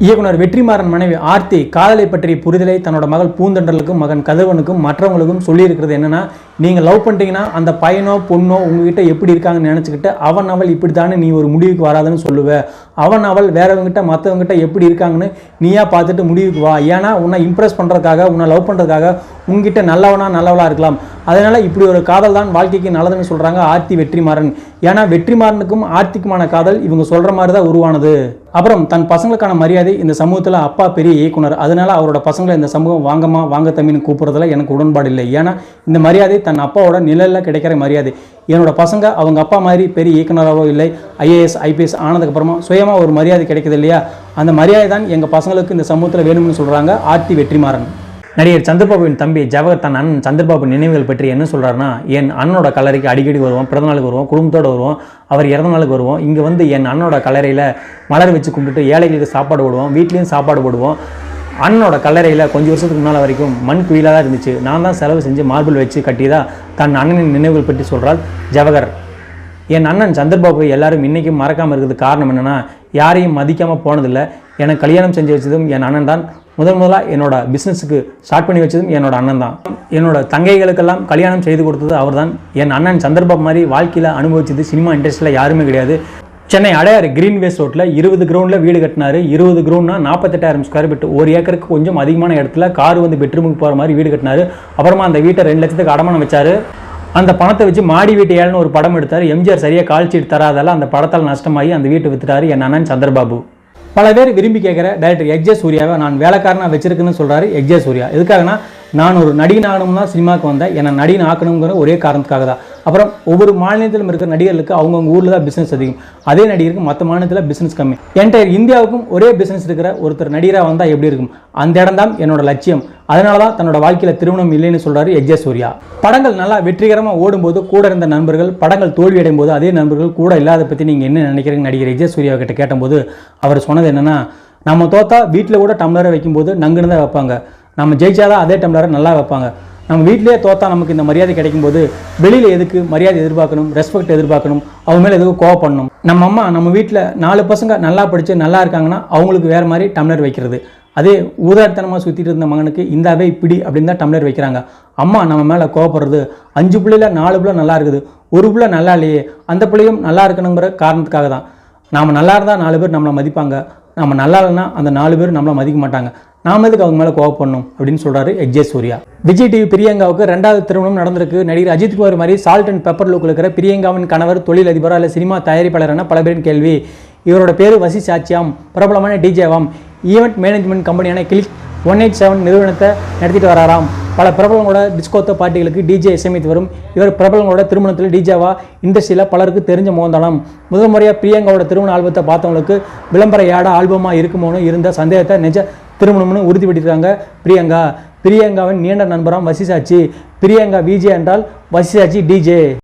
இயக்குனர் வெற்றிமாறன் மனைவி ஆர்த்தி காதலை பற்றிய புரிதலை தன்னோட மகள் பூந்தண்டலுக்கும் மகன் கதிரவனுக்கும் மற்றவங்களுக்கும் சொல்லியிருக்கிறது என்னன்னா நீங்கள் லவ் பண்ணிட்டீங்கன்னா அந்த பையனோ பொண்ணோ உங்ககிட்ட எப்படி இருக்காங்கன்னு நினச்சிக்கிட்டு அவன் அவள் இப்படி தானே நீ ஒரு முடிவுக்கு வராதுன்னு சொல்லுவ. அவன் அவள் வேறவங்கிட்ட மற்றவங்கிட்ட எப்படி இருக்காங்கன்னு நீயா பார்த்துட்டு முடிவுக்கு வா. ஏன்னா உன்னை இம்ப்ரெஸ் பண்ணுறதுக்காக உன்னை லவ் பண்ணுறதுக்காக உங்ககிட்ட நல்லவனா நல்லவளாக இருக்கலாம். அதனால் இப்படி ஒரு காதல் தான் வாழ்க்கைக்கு நல்லதுன்னு சொல்கிறாங்க ஆர்த்தி வெற்றிமாறன். ஏன்னா வெற்றிமாறனுக்கும் ஆர்த்திக்குமான காதல் இவங்க சொல்கிற மாதிரி தான் உருவானது. அப்புறம் தன் பசங்களுக்கான மரியாதை இந்த சமூகத்தில் அப்பா பெரிய இயக்குனர். அதனால் அவரோட பசங்களை இந்த சமூகம் வாங்கம்மா வாங்க தம்பின்னு கூப்பிட்றதுல எனக்கு உடன்பாடு இல்லை. ஏன்னா இந்த மரியாதை தன் அப்பாவோட நிழலில் கிடைக்கிற மரியாதை. என்னோட பசங்க அவங்க அப்பா மாதிரி பெரிய இயக்குனராகவோ இல்லை ஐஏஎஸ் ஐபிஎஸ் ஆனதுக்கப்புறமா சுயமாக ஒரு மரியாதை கிடைக்குது இல்லையா? அந்த மரியாதை தான் எங்கள் பசங்களுக்கு இந்த சமூகத்தில் வேணும்னு சொல்கிறாங்க ஆர்த்தி வெற்றிமாறன். நடிகர் சந்திரபாபுவின் தம்பி ஜவஹர் தன் அண்ணன் சந்திரபாபு நினைவுகள் பற்றி என்ன சொல்றாருன்னா என் அண்ணனோட கல்லறைக்கு அடிக்கடி வருவோம் பிறந்தநாளுக்கு வருவோம் குடும்பத்தோடு வருவோம் அவர் இறந்த நாளுக்கு வருவோம். இங்கே வந்து என் அண்ணனோட கல்லறையில் மலர் வச்சு கும்பிட்டு ஏழைகளுக்கு சாப்பாடு போடுவோம் வீட்லேயும் சாப்பாடு போடுவோம். அண்ணனோட கல்லறையில் கொஞ்சம் வருஷத்துக்கு முன்னால் வரைக்கும் மண் குயிலாக தான் இருந்துச்சு. நான் தான் செலவு செஞ்சு மார்பிள் வச்சு கட்டி தான் தன் அண்ணனின் நினைவுகள் பற்றி சொல்கிறாள் ஜவகர். என் அண்ணன் சந்திரபாபு எல்லாரும் இன்றைக்கும் மறக்காமல் இருக்கிறது காரணம் என்னென்னா யாரையும் மதிக்காமல் போனதில்லை. எனக்கு கல்யாணம் செஞ்சு வச்சதும் என் அண்ணன் தான். முதன் முதலாக என்னோட பிஸ்னஸுக்கு ஸ்டார்ட் பண்ணி வச்சதும் என்னோட அண்ணன் தான். என்னோட தங்கைகளுக்கெல்லாம் கல்யாணம் செய்து கொடுத்தது அவர் தான் என் அண்ணன் சந்திரபாபு மாதிரி வாழ்க்கையில் அனுபவிச்சது சினிமா இண்டஸ்ட்ரியில் யாருமே கிடையாது. சென்னை அடையாறு கிரீன் வேஸ் ரோட்டில் இருபது கிரவுண்டில் வீடு கட்டினாரு. இருபது கிரவுண்ட்னா நாற்பத்தெட்டாயிரம் ஸ்கொயர் ஃபீட் ஒரு ஏக்கருக்கு கொஞ்சம் அதிகமான இடத்துல கார் வந்து பெட்ரூமுக்கு போகிற மாதிரி வீடு கட்டினாரு. அப்புறமா அந்த வீட்டை ரெண்டு லட்சத்துக்கு அடமானம் வச்சார். அந்த பணத்தை வச்சு மாடி வீட்டு ஏழ்னு ஒரு படம் எடுத்தார். எம்ஜிஆர் சரியாக கால் சீட் தராதால அந்த படத்தால் நஷ்டமாகி அந்த வீட்டை வித்துட்டாரு என் அண்ணன் சந்திரபாபு. பல பேர் விரும்பி கேட்குற டைரக்டர் எக்ஜே சூர்யாவை நான் வேலைக்காரனாக வச்சிருக்குன்னு சொல்கிறாரு எக்ஜே சூர்யா. எதுக்காகனா நான் ஒரு நடிகன் ஆகணும்னா தான் சினிமாவுக்கு வந்தேன். என்னை நடிகன் ஆக்கணுங்கிற ஒரே காரணத்துக்காக தான். அப்புறம் ஒவ்வொரு மாநிலத்திலும் இருக்கிற நடிகர்களுக்கு அவங்கவுங்க ஊரில் தான் பிஸ்னஸ் அதிகம். அதே நடிகருக்கு மற்ற மாநிலத்தில் பிஸ்னஸ் கம்மி. என்டையர் இந்தியாவுக்கும் ஒரே பிஸ்னஸ் இருக்கிற ஒருத்தர் நடிகராக வந்தால் எப்படி இருக்கும்? அந்த இடம் தான் என்னோட லட்சியம். அதனால தான் தன்னோட வாழ்க்கையில் திருமணம் இல்லைன்னு சொல்கிறாரு எக்ஜே சூர்யா. படங்கள் நல்லா வெற்றிகரமாக ஓடும்போது கூட இருந்த நண்பர்கள் படங்கள் தோல்வியடையும் போது அதே நண்பர்கள் கூட இல்லாத பற்றி நீங்கள் என்ன நினைக்கிறீங்க நடிகர் எக்ஜே சூர்யா கிட்ட கேட்டபோது அவர் சொன்னது என்னென்னா நம்ம தோத்தா வீட்டில் கூட டம்ளரை வைக்கும்போது நங்குன்னு தான் வைப்பாங்க. நம்ம ஜெயிச்சாதான் அதே டம்ளரை நல்லா வைப்பாங்க. நம்ம வீட்டிலேயே தோத்தா நமக்கு இந்த மரியாதை கிடைக்கும் போது வெளியில் எதுக்கு மரியாதை எதிர்பார்க்கணும் ரெஸ்பெக்ட் எதிர்பார்க்கணும் அவங்க மேலே எதுக்கு கோவப்படணும் நம்ம அம்மா நம்ம வீட்டில் நாலு பசங்க நல்லா படித்து நல்லா இருக்காங்கன்னா அவங்களுக்கு வேறு மாதிரி டம்ளர் வைக்கிறது. அதே ஊதாரித்தனமாக சுற்றிட்டு இருந்த மகனுக்கு இந்தாவே இப்படி அப்படின்னு தான் டம்ளர் வைக்கிறாங்க. அம்மா நம்ம மேலே கோவப்படுறது அஞ்சு பிள்ளையில நாலு பிள்ளை நல்லா இருக்குது ஒரு பிள்ளை நல்லா இல்லையே அந்த பிள்ளையும் நல்லா இருக்கணுங்கிற காரணத்துக்காக தான். நாம் நல்லா இருந்தால் நாலு பேர் நம்மளை மதிப்பாங்க. நம்ம நல்லா இல்லைன்னா அந்த நாலு பேர் நம்மளை மதிக்க மாட்டாங்க. நாம எதுக்கு அவங்க மேலே கோவப்படணும் அப்படின்னு சொல்கிறாரு எக்ஜே சூர்யா. விஜய் டிவி பிரியங்காவுக்கு ரெண்டாவது திருமணம் நடந்திருக்கு. நடிகர் அஜித் குமார் மாதிரி சால்ட் அண்ட் பெப்பர் லுக்கில் இருக்கிற பிரியங்காவின் கணவர் தொழில் அதிபரா இல்லை சினிமா தயாரிப்பாளர் என பல பேரின் கேள்வி. இவரோட பேர் வசி சாட்சியாம் பிரபலமான டிஜேவாம் ஈவெண்ட் மேனேஜ்மெண்ட் கம்பெனியான கிளிக் ஒன் எயிட் செவன் நிறுவனத்தை நடத்திட்டு வராராம். பல பிரபலங்களோட டிஸ்கோத்த பார்ட்டிகளுக்கு டிஜே இசையமைத்து வரும். இவர் பிரபலங்களோட திருமணத்தில் டிஜேவா இண்டஸ்ட்ரியில் பலருக்கு தெரிஞ்ச மோந்தானம் முதல் முறையாக பிரியங்காவோட திருமண ஆல்பத்தை பார்த்தவங்களுக்கு விளம்பர ஏட ஆல்பமாக இருக்குமோன்னு இருந்த சந்தேகத்தை நிஜ திருமணம்னு உறுதிப்படுத்திருக்காங்க பிரியங்கா. பிரியங்காவின் நீண்ட நண்பராம் வசிசாச்சி பிரியங்கா விஜே என்றால் வசிசாச்சி டிஜே